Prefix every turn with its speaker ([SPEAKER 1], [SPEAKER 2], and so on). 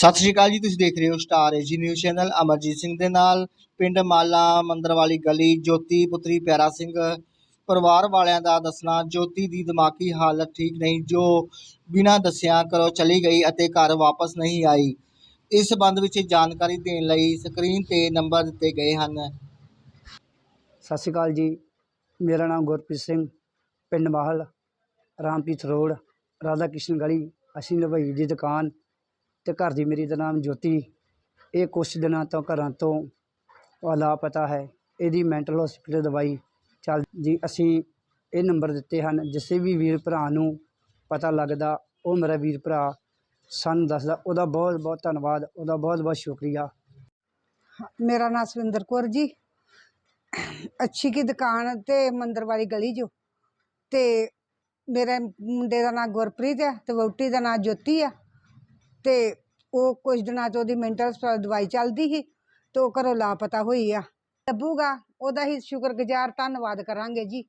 [SPEAKER 1] ਸਤਿ ਸ਼੍ਰੀ ਅਕਾਲ ਜੀ, ਤੁਸੀਂ ਦੇਖ ਰਹੇ ਹੋ star A G news channel Amarjeet Singh ਦੇ ਨਾਲ ਪਿੰਡ ਮਾਲਾ ਮੰਦਰ ਵਾਲੀ ਗਲੀ ਜੋਤੀ ਪੁੱਤਰੀ ਪਿਆਰਾ ਸਿੰਘ। ਪਰਿਵਾਰ ਵਾਲਿਆਂ ਦਾ ਦੱਸਣਾ, ਜੋਤੀ ਦੀ ਦਿਮਾਗੀ ਹਾਲਤ ਠੀਕ ਨਹੀਂ, ਜੋ ਬਿਨਾਂ ਦੱਸਿਆਂ ਘਰੋਂ ਚਲੀ ਗਈ ਅਤੇ ਘਰ ਵਾਪਸ ਨਹੀਂ ਆਈ। ਇਸ ਸੰਬੰਧ ਵਿੱਚ ਜਾਣਕਾਰੀ ਦੇਣ ਲਈ ਸਕਰੀਨ ਤੇ ਨੰਬਰ ਦਿੱਤੇ ਗਏ ਹਨ।
[SPEAKER 2] ਸਤਿ ਸ਼੍ਰੀ ਅਕਾਲ ਜੀ, ਮੇਰਾ ਨਾਮ ਗੁਰਪ੍ਰੀਤ ਸਿੰਘ, ਪਿੰਡ ਮਾਹਲ, ਰਾਮਪੀਤ ਰੋਡ ਰਾਧਾ ਕ੍ਰਿਸ਼ਨ ਗਲੀ, ਅਸੀਂ ਨਵਈ ਦੀ ਦੁਕਾਨ। ਅਤੇ ਘਰ ਦੀ ਮੇਰੀ ਦਾ ਨਾਮ ਜੋਤੀ। ਇਹ ਕੁਛ ਦਿਨਾਂ ਤੋਂ ਘਰਾਂ ਤੋਂ ਲਾਪਤਾ ਹੈ। ਇਹਦੀ ਮੈਂਟਲ ਹੋਸਪਿਟਲ ਦਵਾਈ ਚੱਲ ਜੀ। ਅਸੀਂ ਇਹ ਨੰਬਰ ਦਿੱਤੇ ਹਨ। ਜਿਸ ਵੀ ਵੀਰ ਭਰਾ ਨੂੰ ਪਤਾ ਲੱਗਦਾ, ਉਹ ਮੇਰਾ ਵੀਰ ਭਰਾ ਸਾਨੂੰ ਦੱਸਦਾ। ਉਹਦਾ ਬਹੁਤ ਬਹੁਤ ਧੰਨਵਾਦ। ਉਹਦਾ ਬਹੁਤ ਬਹੁਤ ਸ਼ੁਕਰੀਆ।
[SPEAKER 3] ਮੇਰਾ ਨਾਮ ਸਵਿੰਦਰ ਕੌਰ ਜੀ। ਅੱਛੀ ਕੀ ਦੁਕਾਨ ਤੇ ਮੰਦਰ ਵਾਲੀ ਗਲੀ ਜੋ। ਤੇ ਮੇਰੇ ਮੁੰਡੇ ਦਾ ਨਾਮ ਗੁਰਪ੍ਰੀਤ ਹੈ ਤੇ ਵਹੁਟੀ ਦਾ ਨਾਮ ਜੋਤੀ ਆ। ਤੇ ਉਹ ਕੁਝ ਦਿਨਾਂ ਤੋਂ ਉਹਦੀ ਮੈਂਟਲ ਦਵਾਈ ਚੱਲਦੀ ਸੀ ਤੇ ਉਹ ਘਰੋਂ ਲਾਪਤਾ ਹੋਈ ਆ। ਲੱਭੂਗਾ ਉਹਦਾ ਹੀ ਸ਼ੁਕਰਗੁਜ਼ਾਰ ਧੰਨਵਾਦ ਕਰਾਂਗੇ ਜੀ।